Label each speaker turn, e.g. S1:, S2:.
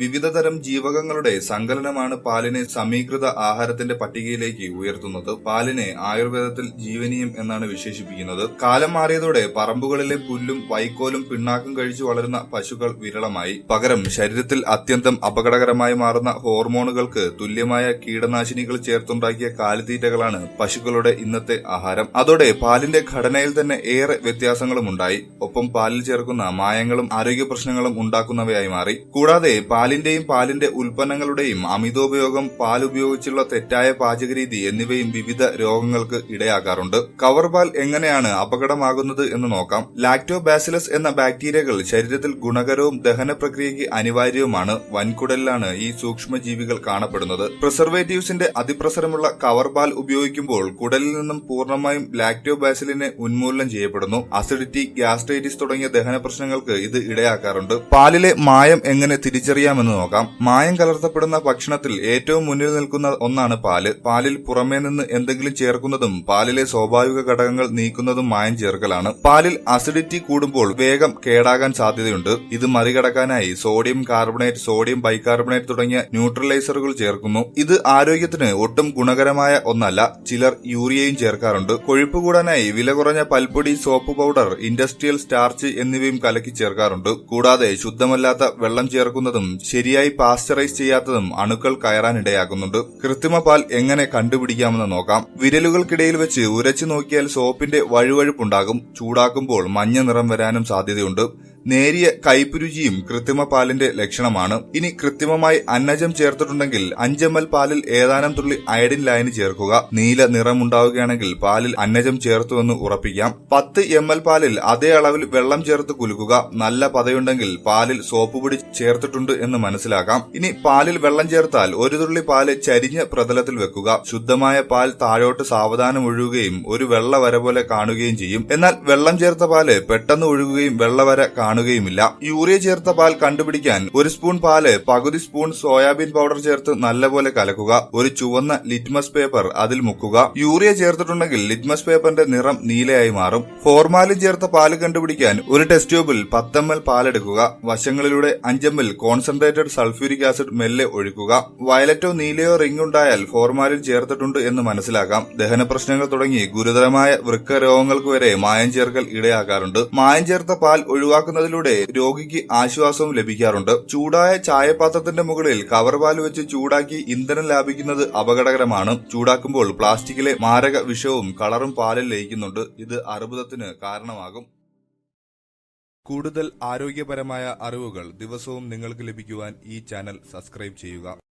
S1: വിവിധതരം ജീവകങ്ങളുടെ സങ്കലനമാണ് പാലിനെ സമീകൃത ആഹാരത്തിന്റെ പട്ടികയിലേക്ക് ഉയർത്തുന്നത്. പാലിനെ ആയുർവേദത്തിൽ ജീവനീയം എന്നാണ് വിശേഷിപ്പിക്കുന്നത്. കാലം മാറിയതോടെ പറമ്പുകളിലെ പുല്ലും വൈക്കോലും പിണ്ണാക്കും കഴിച്ചു വളരുന്ന പശുക്കൾ വിരളമായി. പകരം ശരീരത്തിൽ അത്യന്തം അപകടകരമായി മാറുന്ന ഹോർമോണുകൾക്ക് തുല്യമായ കീടനാശിനികൾ ചേർത്തുണ്ടാക്കിയ കാലിത്തീറ്റകളാണ് പശുക്കളുടെ ഇന്നത്തെ ആഹാരം. അതോടെ പാലിന്റെ ഘടനയിൽ തന്നെ ഏറെ വ്യത്യാസങ്ങളും ഉണ്ടായി ഒപ്പം പാലിൽ ചേർക്കുന്ന മായങ്ങളും ആരോഗ്യ പ്രശ്നങ്ങളും ഉണ്ടാക്കുന്നവയായി മാറി. കൂടാതെ പാലിന്റെയും പാലിന്റെ ഉൽപ്പന്നങ്ങളുടെയും അമിതോപയോഗം പാൽ ഉപയോഗിച്ചുള്ള തെറ്റായ പാചകരീതി എന്നിവയും വിവിധ രോഗങ്ങൾക്ക് ഇടയാക്കാറുണ്ട്. കവർ പാൽ എങ്ങനെയാണ് അപകടമാകുന്നത് എന്ന് നോക്കാം. ലാക്ടോബാസിലസ് എന്ന ബാക്ടീരിയകൾ ശരീരത്തിൽ ഗുണകരവും ദഹന പ്രക്രിയയ്ക്ക് അനിവാര്യവുമാണ്. വൻകുടലിലാണ് ഈ സൂക്ഷ്മജീവികൾ കാണപ്പെടുന്നത്. പ്രിസർവേറ്റീവ്സിന്റെ അതിപ്രസരമുള്ള കവർ പാൽ ഉപയോഗിക്കുമ്പോൾ കുടലിൽ നിന്നും പൂർണമായും ലാക്ടോബാസിലിനെ ഉന്മൂലനം ചെയ്യപ്പെടുന്നു. അസിഡിറ്റി ഗ്യാസ്ട്രൈറ്റിസ് തുടങ്ങിയ ദഹന പ്രശ്നങ്ങൾക്ക് ഇത് ഇടയാക്കാറുണ്ട്. പാലിലെ മായം എങ്ങനെ തിരിച്ചറിയാമെന്ന് നോക്കാം. മായം കലർത്തപ്പെടുന്ന ഭക്ഷണത്തിൽ ഏറ്റവും മുന്നിൽ നിൽക്കുന്ന ഒന്നാണ് പാൽ. പാലിൽ പുറമേ നിന്ന് എന്തെങ്കിലും ചേർക്കുന്നതും പാലിലെ സ്വാഭാവിക ഘടകങ്ങൾ നീക്കുന്നതും മായം ചേർക്കലാണ്. പാലിൽ അസിഡിറ്റി കൂടുമ്പോൾ വേഗം കേടാകാൻ സാധ്യതയുണ്ട്. ഇത് മറികടക്കാനായി സോഡിയം കാർബണേറ്റ് സോഡിയം ബൈകാർബണേറ്റ് തുടങ്ങിയ ന്യൂട്രലൈസറുകൾ ചേർക്കുന്നു. ഇത് ആരോഗ്യത്തിന് ഒട്ടും ഗുണകരമായ ഒന്നല്ല. ചിലർ യൂറിയയും ചേർക്കാറുണ്ട്. കൊഴുപ്പ് കൂടാനായി വില കുറഞ്ഞ പൽപ്പൊടി സോപ്പ് പൗഡർ ഇൻഡസ്ട്രിയൽ സ്റ്റാർച്ച് എന്നിവയും കലക്കി ചേർക്കാറുണ്ട്. കൂടാതെ ശുദ്ധമല്ലാത്ത വെള്ളം ചേർക്കുന്നതും ശരിയായി പാസ്ചറൈസ് ചെയ്യാത്തതും അണുക്കൾ കയറാനിടയാകുന്നുണ്ട്. കൃത്രിമ പാൽ എങ്ങനെ കണ്ടുപിടിക്കാമെന്ന് നോക്കാം. വിരലുകൾക്കിടയിൽ വെച്ച് ഉരച്ചു നോക്കിയാൽ സോപ്പിന്റെ വഴുവഴുപ്പുണ്ടാകും. ചൂടാക്കുമ്പോൾ മഞ്ഞ നിറം വരാനും സാധ്യതയുണ്ട്. നേരിയ കയ്പുരുചിയും കൃത്രിമ പാലിന്റെ ലക്ഷണമാണ്. ഇനി കൃത്രിമമായി അന്നജം ചേർത്തിട്ടുണ്ടെങ്കിൽ അഞ്ചെമ്മൽ പാലിൽ ഏതാനും തുള്ളി അയഡിൻ ലൈന് ചേർക്കുക. നീല നിറമുണ്ടാവുകയാണെങ്കിൽ പാലിൽ അന്നജം ചേർത്തുവെന്ന് ഉറപ്പിക്കാം. പത്ത് എം എൽ പാലിൽ അതേ അളവിൽ വെള്ളം ചേർത്ത് കുലുക്കുക. നല്ല പതയുണ്ടെങ്കിൽ പാലിൽ സോപ്പ് പൊടി ചേർത്തിട്ടുണ്ട് എന്ന് മനസ്സിലാക്കാം. ഇനി പാലിൽ വെള്ളം ചേർത്താൽ ഒരു തുള്ളി പാൽ ചരിഞ്ഞ പ്രതലത്തിൽ വെക്കുക. ശുദ്ധമായ പാൽ താഴോട്ട് സാവധാനം ഒഴുകുകയും ഒരു വെള്ളവര പോലെ കാണുകയും ചെയ്യും. എന്നാൽ വെള്ളം ചേർത്ത പാൽ പെട്ടെന്ന് ഒഴുകുകയും വെള്ളവര കാണുകയുമില്ല. യൂറിയ ചേർത്ത പാൽ കണ്ടുപിടിക്കാൻ ഒരു സ്പൂൺ പാൽ പകുതി സ്പൂൺ സോയാബീൻ പൗഡർ ചേർത്ത് നല്ലപോലെ കലക്കുക. ഒരു ചുവന്ന ലിറ്റ്മസ് പേപ്പർ അതിൽ മുക്കുക. യൂറിയ ചേർത്തിട്ടുണ്ടെങ്കിൽ ലിറ്റ്മസ് പേപ്പറിന്റെ നിറം നീലയായി മാറും. ഫോർമാലിൻ ചേർത്ത പാൽ കണ്ടുപിടിക്കാൻ ഒരു ടെസ്റ്റ് ട്യൂബിൽ പത്തെമ്മൽ പാലെടുക്കുക. വശങ്ങളിലൂടെ അഞ്ചെമ്മൽ കോൺസെൻട്രേറ്റഡ് സൾഫ്യൂരിക് ആസിഡ് മെല്ലെ ഒഴിക്കുക. വയലറ്റോ നീലയോ റിംഗ് ഉണ്ടായാൽ ഫോർമാലിൻ ചേർത്തിട്ടുണ്ട് എന്ന് മനസ്സിലാക്കാം. ദഹന പ്രശ്നങ്ങൾ തുടങ്ങി ഗുരുതരമായ വൃക്ക രോഗങ്ങൾക്ക് വരെ മായം ചേർക്കൽ ഇടയാക്കാറുണ്ട്. മായം ചേർത്ത പാൽ ഒഴിവാക്കുന്നതിലൂടെ രോഗിക്ക് ആശ്വാസവും ലഭിക്കാറുണ്ട്. ചൂടായ ചായപാത്രത്തിന്റെ മുകളിൽ കവർ പാൽ വെച്ച് ചൂടാക്കി ഇന്ധനം ലാഭിക്കുന്നത് അപകടകരമാണ്. ചൂടാക്കുമ്പോൾ പ്ലാസ്റ്റിക്കിലെ മാരക വിഷവും കളറും പാലിൽ ലയിക്കുന്നുണ്ട്. ഇത് അർബുദത്തിന് കാരണമാകും. കൂടുതൽ ആരോഗ്യപരമായ അറിവുകൾ ദിവസവും നിങ്ങൾക്ക് ലഭിക്കുവാൻ ഈ ചാനൽ സബ്സ്ക്രൈബ് ചെയ്യുക.